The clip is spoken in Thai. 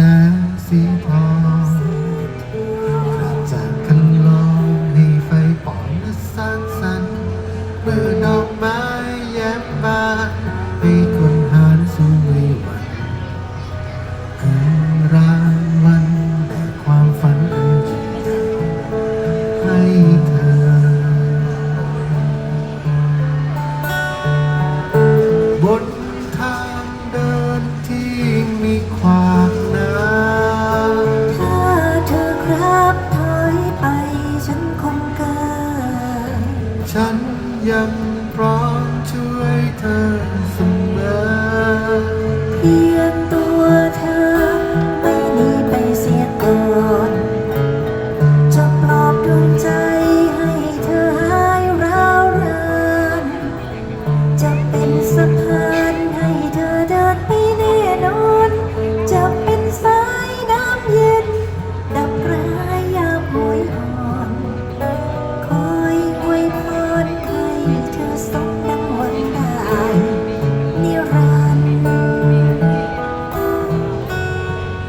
แสงสีทองกลับจากคันลองมีไฟปอนและสร้างสรรค์มื่อดอกไม้แย้มบานให้คนหานสู่วิวันคือรางวัลแด่ความฝันอันยิ่งใให้เธอบนทางเดินที่มีความ ฉันยังพร้อม